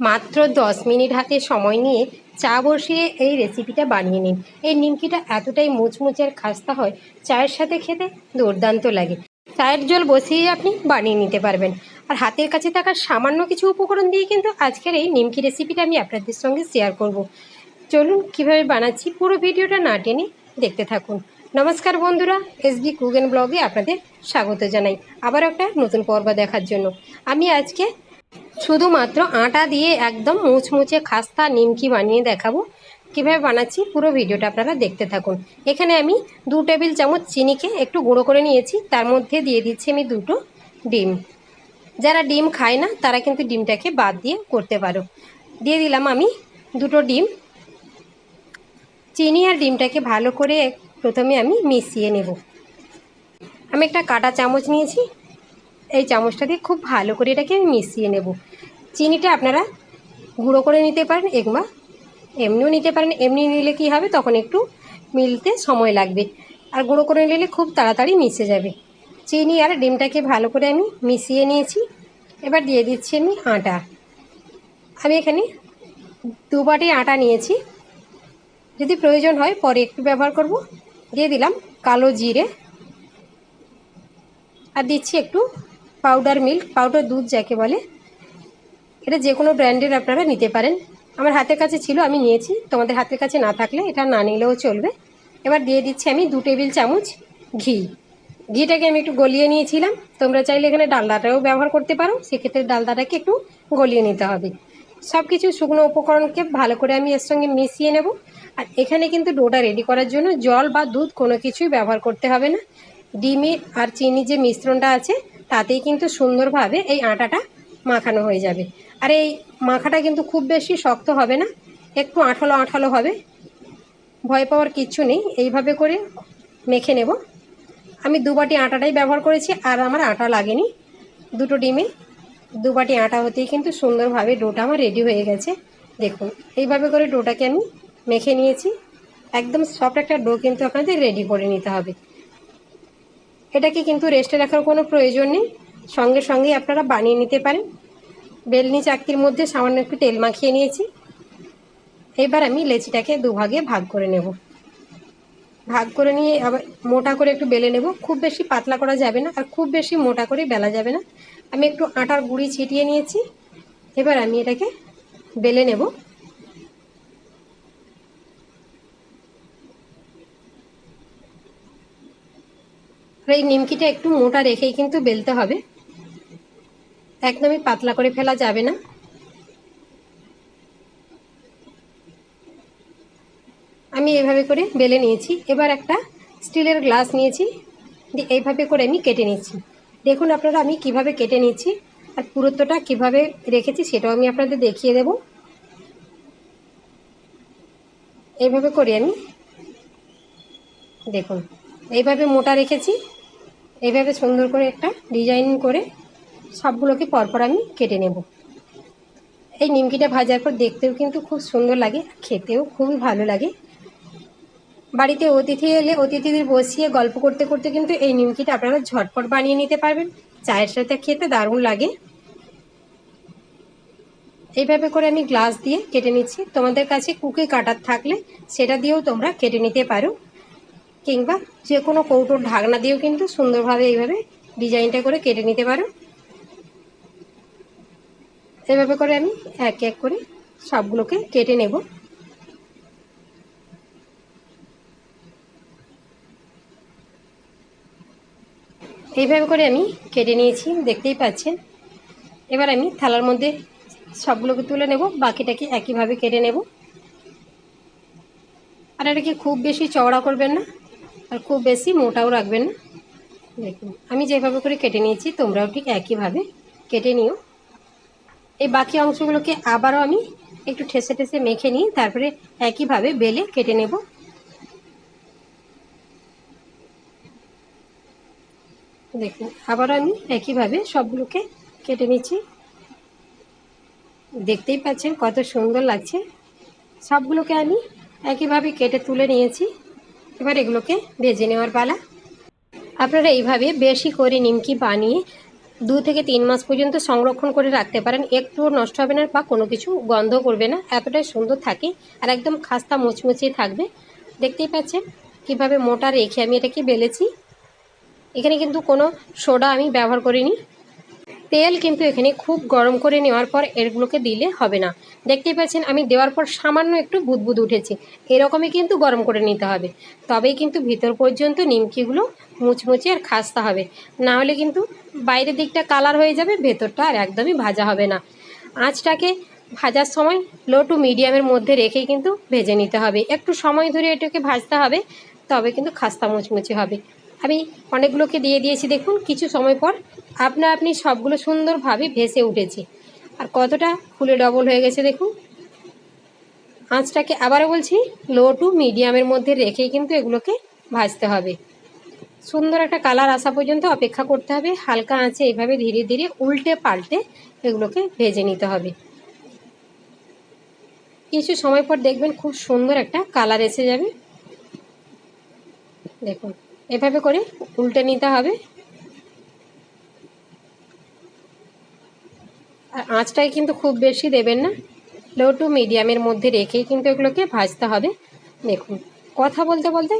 মাত্র দশ মিনিট হাতে সময় নিয়ে চা বসিয়ে এই রেসিপিটা বানিয়ে নিন। এই নিমকিটা এতটাই মুচমুচে আর খাস্তা হয়, চায়ের সাথে খেতে দুর্দান্ত লাগে। চায়ের জল বসিয়ে আপনি বানিয়ে নিতে পারবেন। আর হাতের কাছে থাকা সামান্য কিছু উপকরণ দিয়ে কিন্তু আজকের এই নিমকি রেসিপিটা আমি আপনাদের সঙ্গে শেয়ার করব। চলুন কীভাবে বানাচ্ছি পুরো ভিডিওটা না টেনে দেখতে থাকুন। নমস্কার বন্ধুরা এসবি কুগেন ব্লগে আপনাদের স্বাগত জানাই। আবার একটা নতুন পর্ব দেখার জন্য। আমি আজকে শুধুমাত্র আটা দিয়ে একদম মুচমুচে খাস্তা নিমকি বানিয়ে দেখাবো। কীভাবে বানাচ্ছি পুরো ভিডিওটা আপনারা দেখতে থাকুন। এখানে আমি দু টেবিল চামচ চিনিকে একটু গুঁড়ো করে নিয়েছি। তার মধ্যে দিয়ে দিচ্ছি আমি দুটো ডিম। যারা ডিম খায় না, তারা কিন্তু ডিমটাকে বাদ দিয়ে করতে পারো। দিয়ে দিলাম আমি দুটো ডিম। চিনি আর ডিমটাকে ভালো করে প্রথমে আমি মিশিয়ে নেব। আমি একটা কাটা চামচ নিয়েছি। এই চামচটা দিয়ে খুব ভালো করে এটাকে আমি মিশিয়ে নেব। চিনিটা আপনারা গুঁড়ো করে নিতে পারেন একমা এমনিও নিতে পারেন। এমনি নিলে কি হবে? তখন একটু মিলতে সময় লাগবে। আর গুঁড়ো করে নিলে খুব তাড়াতাড়ি মিশে যাবে। চিনি আর ডিমটাকে ভালো করে আমি মিশিয়ে নিয়েছি। এবার দিয়ে দিচ্ছি আমি আটা। আমি এখানে দু বাটি আটা নিয়েছি। যদি প্রয়োজন হয় পরে একটু ব্যবহার করব। দিয়ে দিলাম কালো জিরে। আর দিচ্ছি একটু পাউডার মিল্ক পাউডার দুধ যাকে বলে, এটা যে কোনো ব্র্যান্ডের আপনারা নিতে পারেন। আমার হাতের কাছে ছিল, আমি নিয়েছি। তোমাদের হাতের কাছে না থাকলে এটা না নিলেও চলবে। এবার দিয়ে দিচ্ছি আমি দু টেবিল চামচ ঘি। ঘিটাকে আমি একটু গলিয়ে নিয়েছিলাম। তোমরা চাইলে এখানে ডালদাটাও ব্যবহার করতে পারো। সেক্ষেত্রে ডালদাটাকে একটু গলিয়ে নিতে হবে। সব কিছু শুকনো উপকরণকে ভালো করে আমি এর সঙ্গে মিশিয়ে নেব। আর এখানে কিন্তু ডোটা রেডি করার জন্য জল বা দুধ কোনো কিছুই ব্যবহার করতে হবে না। ডিমে আর চিনি যে মিশ্রণটা আছে তাতেই কিন্তু সুন্দরভাবে এই আটাটা মাখানো হয়ে যাবে। আর এই মাখাটা কিন্তু খুব বেশি শক্ত হবে না, একটু আঠালো আঠালো হবে। ভয় পাওয়ার কিচ্ছু নেই, এইভাবে করে মেখে নেব। আমি দু বাটি আটাটাই ব্যবহার করেছি, আর আমার আটা লাগেনি। দুটো ডিমে দু বাটি আটা হতেই কিন্তু সুন্দরভাবে ডোটা আমার রেডি হয়ে গেছে। দেখুন, এইভাবে করে ডোটাকে আমি মেখে নিয়েছি। একদম সফট একটা ডো কিন্তু আপনাদের রেডি করে নিতে হবে। এটাকে কিন্তু রেস্টে রাখার কোনো প্রয়োজন নেই। সঙ্গে সঙ্গে আপনারা বানিয়ে নিতে পারেন। বেলনি চাকতির মধ্যে সামান্য একটু তেল মাখিয়ে নিয়েছি। এবার আমি লেচিটাকে দুভাগে ভাগ করে নেব। ভাগ করে নিয়ে আবার মোটা করে একটু বেলে নেব। খুব বেশি পাতলা করা যাবে না আর খুব বেশি মোটা করে বেলা যাবে না। আমি একটু আটার গুঁড়ি ছিটিয়ে নিয়েছি। এবার আমি এটাকে বেলে নেব। এই নিমকিটা একটু মোটা রেখেই কিন্তু বেলতে হবে। একদমই পাতলা করে ফেলা যাবে না। আমি এভাবে করে বেলে নিয়েছি। এবার একটা স্টিলের গ্লাস নিয়েছি। এইভাবে করে আমি কেটে নিচ্ছি। দেখুন আপনারা আমি কীভাবে কেটে নিচ্ছি আর পুরুত্বটা কীভাবে রেখেছি সেটাও আমি আপনাদের দেখিয়ে দেব। এইভাবে করে আমি, দেখুন, এইভাবে মোটা রেখেছি। এইভাবে সুন্দর করে একটা ডিজাইন করে সবগুলোকে পরপর আমি কেটে নেব। এই নিমকিটা ভাজার পর দেখতেও কিন্তু খুব সুন্দর লাগে, খেতেও খুবই ভালো লাগে। বাড়িতে অতিথি এলে অতিথিদের বসিয়ে গল্প করতে করতে কিন্তু এই নিমকিটা আপনারা ঝটপট বানিয়ে নিতে পারবেন। চায়ের সাথে খেতে দারুণ লাগে। এইভাবে করে আমি গ্লাস দিয়ে কেটে নিচ্ছি। তোমাদের কাছে কুকি কাটার থাকলে সেটা দিয়েও তোমরা কেটে নিতে পারো। কিংবা যে কোনো কৌটোর ঢাকনা দিয়েও কিন্তু সুন্দরভাবে এইভাবে ডিজাইনটা করে কেটে নিতে পারো। এভাবে করে আমি এক এক করে সবগুলোকে কেটে নেব। এইভাবে করে আমি কেটে নিয়েছি, দেখতেই পাচ্ছেন। এবার আমি থালার মধ্যে সবগুলোকে তুলে নেব, বাকিটাকে একইভাবে কেটে নেব। আর এটাকে খুব বেশি চওড়া করবেন না? আর খুব বেশি মোটাও রাখবেন না। দেখুন, আমি যেভাবে করে কেটে নিয়েছি, তোমরাও ঠিক একইভাবে কেটে নিও। এই বাকি অংশগুলোকে আবারও আমি একটু ঠেসে ঠেসে মেখে নিই তারপরে একইভাবে বেলে কেটে নেব। দেখুন, আবারও আমি একইভাবে সবগুলোকে কেটে নিচ্ছি। দেখতেই পাচ্ছেন কত সুন্দর লাগছে। সবগুলোকে আমি একইভাবে কেটে তুলে নিয়েছি। এবার এগুলোকে ভেজে নেওয়ার পালা। আপনারা এইভাবে বেশি করে নিমকি বানিয়ে দু থেকে তিন মাস পর্যন্ত সংরক্ষণ করে রাখতে পারেন। একটুও নষ্ট হবে না বা কোনো কিছু গন্ধ করবে না। এতটাই সুন্দর থাকে আর একদম খাস্তা মুচমুচিয়ে থাকবে। দেখতেই পাচ্ছেন কীভাবে মোটা রেখে আমি এটাকে বেলেছি। এখানে কিন্তু কোনো সোডা আমি ব্যবহার করিনি। তেল কিন্তু এখানে খুব গরম করে নেওয়ার পর এরগুলোকে দিলে হবে না। দেখতেই পাচ্ছেন, আমি দেওয়ার পর সামান্য একটু বুদবুদ উঠেছে। এরকমই কিন্তু গরম করে নিতে হবে। তবেই কিন্তু ভিতর পর্যন্ত নিমকিগুলো মুচমুচে আর খাস্তা হবে। না হলে কিন্তু বাইরের দিকটা কালার হয়ে যাবে, ভেতরটা আর একদমই ভাজা হবে না। আঁচটাকে ভাজার সময় লো টু মিডিয়ামের মধ্যে রেখেই কিন্তু ভেজে নিতে হবে। একটু সময় ধরে এটাকে ভাজতে হবে, তবে কিন্তু খাস্তা মুচমুচে হবে। আমি অনেকগুলোকে দিয়ে দিয়েছি, দেখুন, কিছু সময় পর আপনা আপনি সবগুলো সুন্দরভাবে ভেসে উঠেছে। আর কতটা ফুলে ডবল হয়ে গেছে, দেখুন। আঁচটাকে আবারও বলছি, লো টু মিডিয়ামের মধ্যে রেখেই কিন্তু এগুলোকে ভাজতে হবে। সুন্দর একটা কালার আসা পর্যন্ত অপেক্ষা করতে হবে, হালকা আঁচে এইভাবে ধীরে ধীরে উল্টে পাল্টে এগুলোকে ভেজে নিতে হবে। কিছু সময় পর দেখবেন খুব সুন্দর একটা কালার এসে যাবে। দেখুন। এভাবে করে উল্টে নিতে হবে। আর আঁচটাই কিন্তু খুব বেশি দেবেন না। লো টু মিডিয়ামের মধ্যে রেখেই কিন্তু এগুলোকে ভাজতে হবে। দেখুন, কথা বলতে বলতে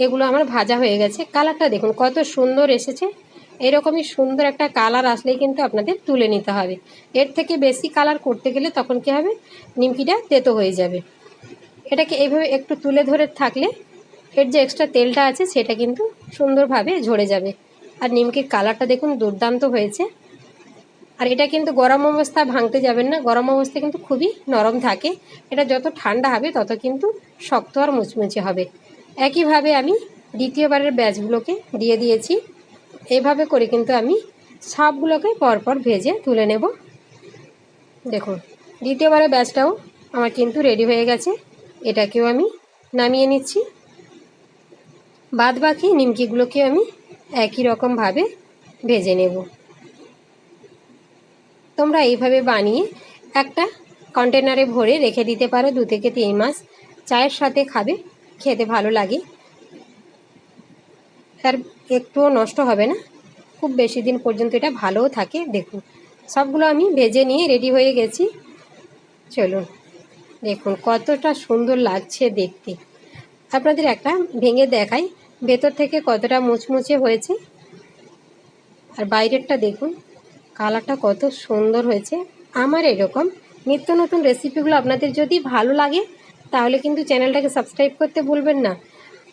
এগুলো আমার ভাজা হয়ে গেছে। কালারটা দেখুন, কত সুন্দর এসেছে। এরকমই সুন্দর একটা কালার আসলেই কিন্তু আপনাদের তুলে নিতে হবে। এর থেকে বেশি কালার করতে গেলে তখন কী হবে? নিমকিটা তেতো হয়ে যাবে। এটাকে এইভাবে একটু তুলে ধরে থাকলে এর যে এক্সট্রা তেলটা আছে, সেটা কিন্তু সুন্দরভাবে ঝরে যাবে। আর নিমকির কালারটা দেখুন, দুর্দান্ত হয়েছে। আর এটা কিন্তু গরম অবস্থা ভাঙতে যাবেন না। গরম অবস্থা কিন্তু খুবই নরম থাকে। এটা যত ঠান্ডা হবে, তত কিন্তু শক্ত আর মুচমুচে হবে। একইভাবে আমি দ্বিতীয়বারের ব্যাচগুলোকে দিয়ে দিয়েছি। এইভাবে করে কিন্তু আমি সবগুলোকে পরপর ভেজে তুলে নেব। দেখুন, দ্বিতীয়বারের ব্যাচটাও আমার কিন্তু রেডি হয়ে গেছে। এটাকেও আমি নামিয়ে নিচ্ছি। বাদ বাকি নিমকিগুলোকে আমি একই রকমভাবে ভেজে নেব। তোমরা এইভাবে বানিয়ে একটা কন্টেনারে ভরে রেখে দিতে পারো, দু থেকে তিন মাস। চায়ের সাথে খাবে, খেতে ভালো লাগে। আর একটুও নষ্ট হবে না। খুব বেশি দিন পর্যন্ত এটা ভালোও থাকে দেখুন সবগুলো আমি ভেজে নিয়ে রেডি হয়ে গেছি। চলুন, দেখুন কতটা সুন্দর লাগছে দেখতে। আপনাদের একটা ভেঙে দেখাই। ভেতর থেকে কতটা মুচমুচে হয়েছে। আর বাইরেরটা দেখুন, কালারটা কত সুন্দর হয়েছে। আমার এরকম নিত্য নতুন রেসিপিগুলো আপনাদের যদি ভালো লাগে, তাহলে কিন্তু চ্যানেলটাকে সাবস্ক্রাইব করতে ভুলবেন না।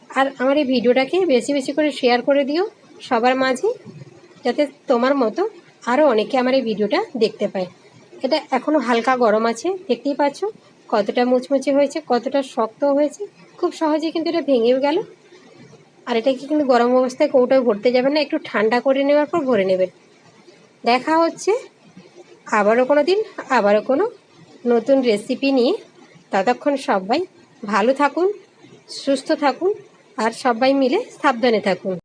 আর আমার এই ভিডিওটাকে বেশি বেশি করে শেয়ার করে দিও সবার মাঝে, যাতে তোমার মতো আরও অনেকে আমার এই ভিডিওটা দেখতে পায়। এটা এখনও হালকা গরম আছে, দেখতেই পাচ্ছ কতটা মুচমুচে হয়েছে, কতটা শক্ত হয়েছে। খুব সহজে কিন্তু এটা ভেঙেও গেল। আর এটাকে কিন্তু গরম অবস্থায় কৌটায় ভরতে যাবেন না, একটু ঠান্ডা করে নেওয়ার পর ভরে নেবেন। দেখা হচ্ছে আবারও কোনো দিন আবারও কোনো নতুন রেসিপি নিয়ে। ততক্ষণ সবাই ভালো থাকুন, সুস্থ থাকুন, আর সবাই মিলে সাবধানে থাকুন।